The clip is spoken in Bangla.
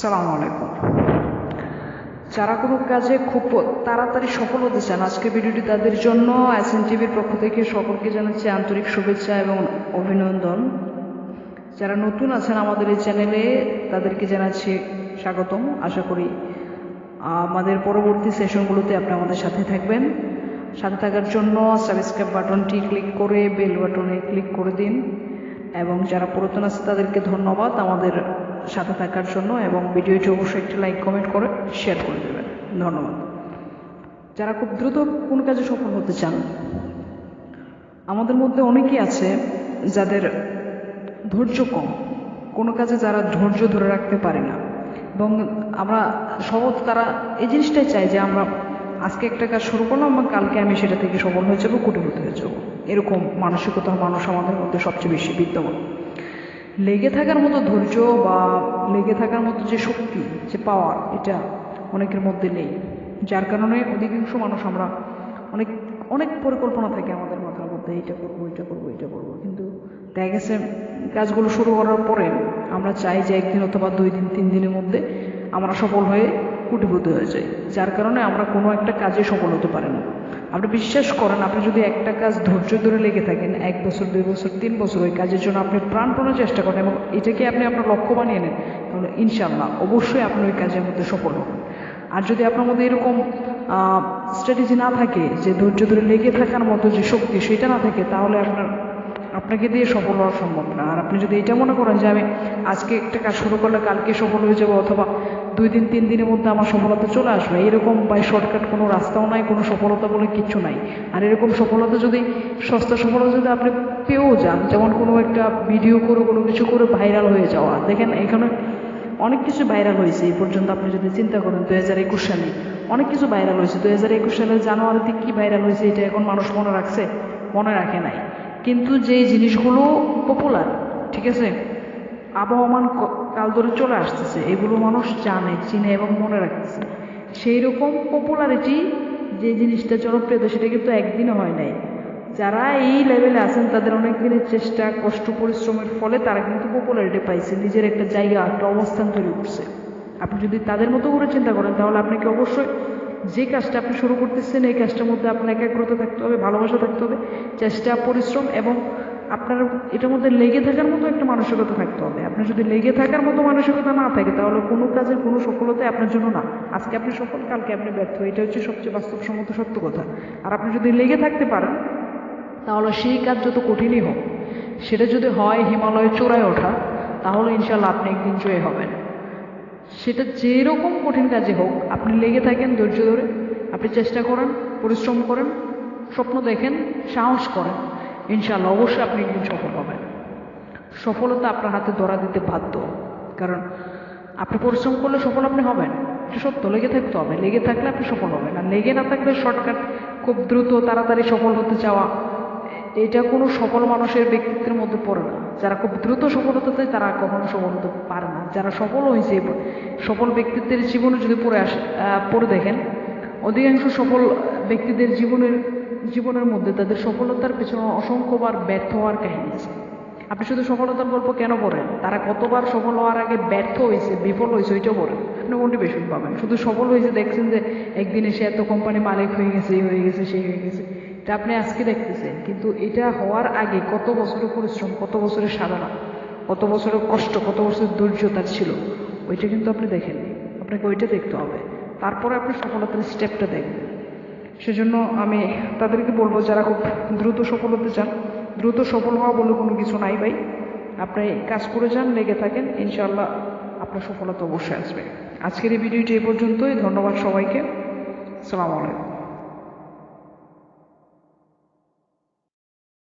সালাম আলাইকুম। যারা কোনো কাজে খুব তাড়াতাড়ি সফল হতে চান, আজকে ভিডিওটি তাদের জন্য এস এন টিভির পক্ষ থেকে সকলকে জানাচ্ছি আন্তরিক শুভেচ্ছা এবং অভিনন্দন। যারা নতুন আছেন আমাদের এই চ্যানেলে, তাদেরকে জানাচ্ছি স্বাগতম। আশা করি, আমাদের পরবর্তী সেশনগুলোতে আপনি আমাদের সাথে থাকবেন। সাথে থাকার জন্য সাবস্ক্রাইব বাটনটি ক্লিক করে, বেল বাটনে ক্লিক করে দিন। এবং যারা পুরাতন আছে, তাদেরকে ধন্যবাদ। আমাদের সাথে থাকার জন্য এবং ভিডিওটি অবশ্যই একটি লাইক, কমেন্ট করে শেয়ার করে দেবেন। ধন্যবাদ। যারা খুব দ্রুত কোন কাজে সফল হতে চান, আমাদের মধ্যে অনেকেই আছে যাদের ধৈর্য কম। কোনো কাজে যারা ধৈর্য ধরে রাখতে পারে না। এবং আমরা সহজ তারা এই জিনিসটাই চাই যে আমরা আজকে একটা কাজ শুরু করলাম এবং কালকে আমি সেটা থেকে সফল হয়ে যাব কোটিপতি হয়ে যাব। এরকম মানসিকতার মানুষ আমাদের মধ্যে সবচেয়ে বেশি বিদ্যমান। লেগে থাকার মতো ধৈর্য বা লেগে থাকার মতো যে শক্তি, যে পাওয়ার এটা অনেকের মধ্যে নেই। যার কারণে অধিকাংশ মানুষ আমরা অনেক অনেক পরিকল্পনা থাকে আমাদের মাথার মধ্যে, এইটা করব এটা করব এটা করব। কিন্তু দেখা গেছে কাজগুলো শুরু করার পরে আমরা চাই যে একদিন অথবা দুই দিন, তিন দিনের মধ্যে আমরা সফল হয়ে কুটিভূত হয়ে যাই। যার কারণে আমরা কোনো একটা কাজে সফল হতে পারি না। আপনি বিশ্বাস করেন, আপনি যদি একটা কাজ ধৈর্য ধরে লেগে থাকেন, এক বছর, দুই বছর, তিন বছর, ওই কাজের জন্য আপনি প্রাণপণে চেষ্টা করেন এবং এটাকে আপনি আপনার লক্ষ্য বানিয়ে নেন, তাহলে ইনশাল্লাহ অবশ্যই আপনি ওই কাজের মধ্যে সফল হবেন। আর যদি আপনার মধ্যে এরকম স্ট্র্যাটেজি না থাকে যে ধৈর্য ধরে লেগে থাকার মতো যে শক্তি, সেটা না থাকে, তাহলে আপনার আপনাকে দিয়ে সফল হওয়া সম্ভব না। আর আপনি যদি এটা মনে করেন যে আমি আজকে একটা কাজ শুরু করলে কালকে সফল হয়ে যাব, অথবা দুই দিন, তিন দিনের মধ্যে আমার সফলতা চলে আসবে, এরকম বাই শর্টকাট কোনো রাস্তাও নাই, কোনো সফলতা বলে কিচ্ছু নাই। আর এরকম সফলতা যদি, সস্তা সফলতা যদি আপনি পেয়েও যান, যেমন কোনো একটা ভিডিও করে, কোনো কিছু করে ভাইরাল হয়ে যাওয়া। দেখেন, এখানে অনেক কিছু ভাইরাল হয়েছে, এই পর্যন্ত আপনি যদি চিন্তা করেন দু হাজার একুশ সালে অনেক কিছু ভাইরাল হয়েছে। দু হাজার একুশ সালের জানুয়ারিতে কী ভাইরাল হয়েছে, এটা এখন মানুষ মনে রাখছে, মনে রাখে নাই। কিন্তু যে জিনিসগুলো পপুলার ঠিক আছে? আবহমান কাল ধরে চলে আসতেছে, এগুলো মানুষ জানে, চিনে এবং মনে রাখতেছে। সেই রকম পপুলারিটি যে জিনিসটা জনপ্রিয়তা, সেটা কিন্তু একদিনও হয় নাই। যারা এই লেভেলে আছেন, তাদের অনেক দিনের চেষ্টা, কষ্ট, পরিশ্রমের ফলে তারা কিন্তু পপুলারিটি পাইছে, নিজের একটা জায়গা, একটা অবস্থান তৈরি করছে। আপনি যদি তাদের মতো করে চিন্তা করেন, তাহলে আপনাকে অবশ্যই যে কাজটা আপনি শুরু করতেছেন, এই কাজটার মধ্যে আপনার একাগ্রতা থাকতে হবে, ভালোবাসা থাকতে হবে, চেষ্টা, পরিশ্রম এবং আপনার এটার মধ্যে লেগে থাকার মতো একটা মানসিকতা থাকতে হবে। আপনার যদি লেগে থাকার মতো মানসিকতা না থাকে, তাহলে কোনো কাজের কোনো সফলতা আপনার জন্য না। আজকে আপনি সফল, কালকে আপনি ব্যর্থ, এটা হচ্ছে সবচেয়ে বাস্তবসম্মত সত্য কথা। আর আপনি যদি লেগে থাকতে পারেন, তাহলে সেই কাজ যত কঠিনই হোক, সেটা যদি হয় হিমালয়ের চূড়ায় ওঠা, তাহলে ইনশাল্লাহ আপনি একদিন জয় হবেন। সেটা যেরকম কঠিন কাজে হোক, আপনি লেগে থাকেন ধৈর্য ধরে, আপনি চেষ্টা করেন, পরিশ্রম করেন, স্বপ্ন দেখেন, সাহস করেন ইনশাল্লাহ অবশ্যই আপনি একদিন সফল হবেন সফলতা আপনার হাতে ধরা দিতে বাধ্য, কারণ আপনি পরিশ্রম করলে সফল আপনি হবেন, এটা সত্য, লেগে থাকতে হবে, লেগে থাকলে আপনি সফল হবেন, আর লেগে না থাকলে শর্টকাট খুব দ্রুত, তাড়াতাড়ি সফল হতে চাওয়া এটা কোনো সফল মানুষের ব্যক্তিত্বের মধ্যে পড়ে না। যারা খুব দ্রুত সফল হতে চায় তারা কখনো সফল হতে পারে না। যারা সফল হয়েছে, সফল ব্যক্তিত্বের জীবনে যদি পড়ে আসে পড়ে দেখেন, অধিকাংশ সফল ব্যক্তিদের জীবনের জীবনের মধ্যে তাদের সফলতার পেছনে অসংখ্যবার ব্যর্থ হওয়ার কাহিনী আছে। আপনি শুধু সফলতার গল্প কেন পড়েন? তারা কতবার সফল হওয়ার আগে ব্যর্থ হয়েছে, বিফল হয়েছে, ওইটাও পড়েন। আপনি মোটিভেশন পাবেন। শুধু সফল হয়েছে দেখছেন যে, একদিনে সে এত কোম্পানি মালিক হয়ে গেছে, এই হয়ে গেছে, সেই হয়ে গেছে। এটা আপনি আজকে দেখতেছেন, কিন্তু এটা হওয়ার আগে কত বছরের পরিশ্রম, কত বছরের সাধনা, কত বছরের কষ্ট, কত বছরের ধৈর্য তার ছিল, ওইটা কিন্তু আপনি দেখেননি। আপনাকে ওইটা দেখতে হবে। তারপরে আপনি সফলতার স্টেপটা দেখবেন। সেজন্য আমি তাদেরকে বলব, যারা খুব দ্রুত সফল হতে চান, দ্রুত সফল হওয়া বলে কোনো কিছু নাই ভাই। আপনি কাজ করে যান, লেগে থাকেন ইনশাল্লাহ আপনার সফলতা অবশ্যই আসবে। আজকের এই ভিডিওটি এই পর্যন্তই, ধন্যবাদ সবাইকে। সালামু আলাইকুম।